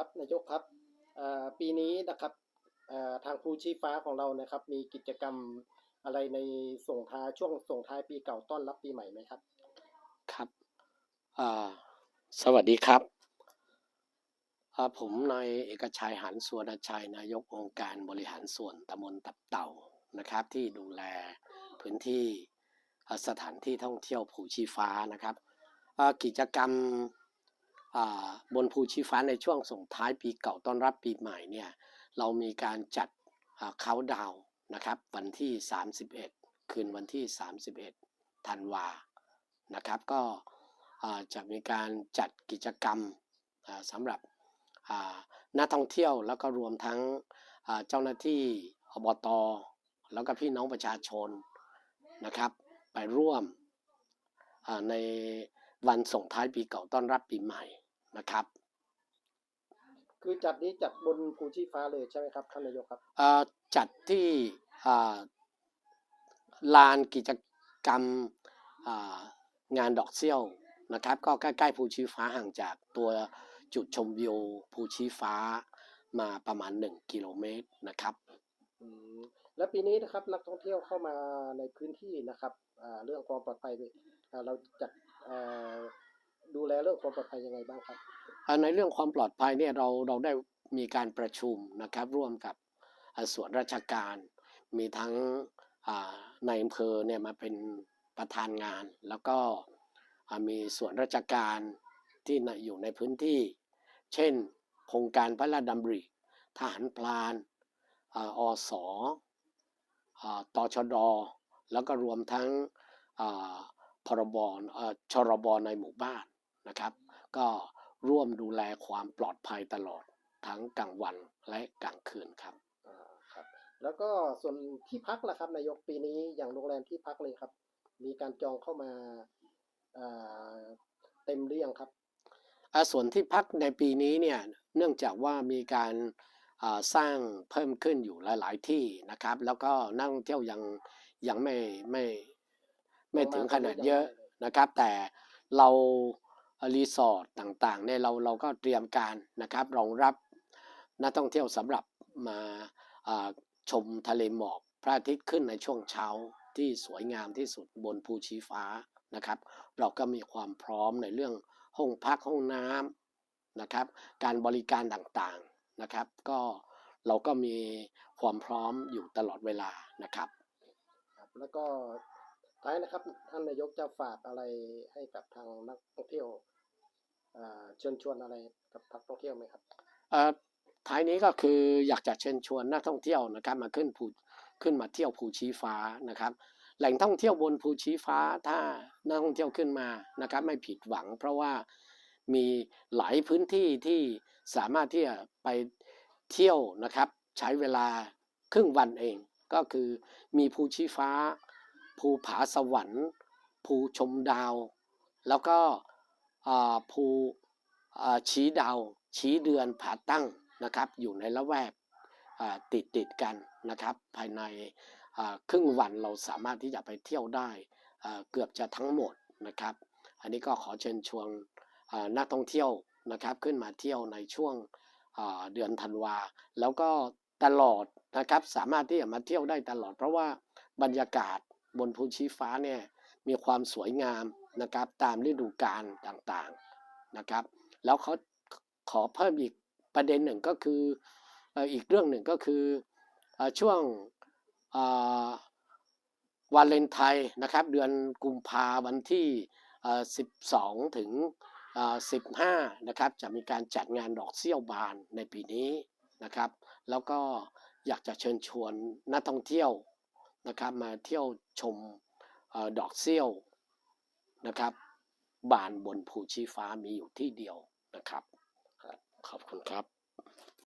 ครับนายกครับปีนี้นะครับทางภูชีฟ้าของเรานะครับ มีกิจกรรมอะไรในส่งท้ายช่วงส่งท้ายปีเก่าต้อนรับปีใหม่ไหมครับ ครับสวัสดีครับผมนายเอกชัยหันสวนชัยนายกองค์การบริหารส่วนตำบลตับเต่านะครับ ที่ดูแลพื้นที่สถานที่ท่องเที่ยวภูชีฟ้านะครับกิจกรรม บนภูชีฟ้าในช่วงส่งท้ายปีเก่าต้อนรับปีใหม่เนี่ยเรามีการจัดเขาดาวนะครับวันที่ 31 คืนวันที่ 31 ธันวานะครับก็จะมีการจัดกิจกรรมสำหรับนักท่องเที่ยวแล้วก็รวมทั้งเจ้าหน้าที่อบตแล้วก็พี่น้องประชาชนนะครับ ไปร่วมในวันส่งท้ายปีเก่าต้อนรับปีใหม่ นะครับ คือจัดนี้จัดบนภูชีฟ้าเลยใช่ไหมครับท่านนายกครับอ่าจัดที่อ่าลานกิจกรรมอ่างานดอกเซี่ยวนะครับ ก็ใกล้ๆภูชีฟ้าห่างจากตัวจุดชมวิวภูชีฟ้ามาประมาณ 1 กิโลเมตรนะครับ อืมและปีนี้นะครับนักท่องเที่ยวเข้ามาในพื้นที่นะครับอ่าเรื่องความปลอดภัยอ่าเราจัดอ่าดู แลเรื่องความปลอดภัยยังไงบ้างครับในเรื่องความปลอดภัยเนี่ยเราเราได้มีการประชุมนะครับร่วมกับส่วนราชการมีทั้งในอำเภอเนี่ยมาเป็นประธานงาน แล้วก็มีส่วนราชการที่อยู่ในพื้นที่ เช่น โครงการพระราชดำริทหารพลานอสอตชด แล้วก็รวมทั้งพรบชรบในหมู่บ้าน นะครับ ก็ร่วมดูแลความปลอดภัยตลอดทั้งกลางวันและกลางคืนครับอ่าครับ แล้วก็ส่วนที่พักล่ะครับนายกปีนี้อย่างโรงแรมที่พักเลยครับ มีการจองเข้ามาอ่าเต็มหรือยังครับอ่าส่วนที่พักในปีนี้เนี่ยเนื่องจากว่ามีการอ่าสร้างเพิ่มขึ้นอยู่หลาย ๆ ที่นะครับ แล้วก็นักท่องเที่ยวยังยังไม่ไม่ไม่ถึงขนาดเยอะนะครับ แต่เรา รีสอร์ทต่างๆเนี่ยเราเราก็เตรียมการนะครับรองรับนักท่องเที่ยวสำหรับมาชมทะเลหมอกพระอาทิตย์ขึ้นในช่วงเช้าที่สวยงามที่สุดบนภูชีฟ้านะครับ เราก็มีความพร้อมในเรื่องห้องพักห้องน้ำนะครับ การบริการต่างๆนะครับ ก็เราก็มีความพร้อมอยู่ตลอดเวลานะครับ แล้วก็ ท้ายนะครับ ท่านนายกจะฝากอะไรให้กับทางนักท่องเที่ยวเชิญชวนอะไรกับนักท่องเที่ยวไหมครับท้ายนี้ก็คืออยากจะเชิญชวนนักท่องเที่ยวนะครับมาขึ้นภูขึ้นมาเที่ยวภูชีฟ้านะครับ แหล่งท่องเที่ยวบนภูชีฟ้าถ้านักท่องเที่ยวขึ้นมานะครับ ไม่ผิดหวัง เพราะว่ามีหลายพื้นที่ที่สามารถที่จะไปเที่ยวนะครับ ใช้เวลาครึ่งวันเอง ก็คือมีภูชีฟ้า ภูผาสวรรค์ ภูชมดาว แล้วก็ภูชี้ดาว ชี้เดือนผาตั้งนะครับ อยู่ในละแวกติดติดกันนะครับ ภายในครึ่งวันเราสามารถที่จะไปเที่ยวได้เกือบจะทั้งหมดนะครับ อันนี้ก็ขอเชิญชวนนักท่องเที่ยวนะครับขึ้นมาเที่ยวในช่วงเดือนธันวา แล้วก็ตลอดนะครับสามารถที่จะมาเที่ยวได้ตลอด เพราะว่าบรรยากาศ บนภูชีฟ้าเนี่ยมีความสวยงามนะครับตามฤดูกาลต่างๆนะครับ แล้วเขาขอเพิ่มอีกประเด็นหนึ่งก็คืออีกเรื่องหนึ่งก็คืออช่วงอ่าวาเลนไทน์นะครับ เดือนกุมภาวันที่เอ่อ12 ถึง 15 นะครับ จะมีการจัดงานดอกเซี่ยวบานในปีนี้นะครับ แล้วก็อยากจะเชิญชวนนักท่องเที่ยว นะครับมาเที่ยวชมออดอกเซี่ยวนะครับ บานบนภูชีฟ้ามีอยู่ที่เดียวนะครับ ขอบคุณครับ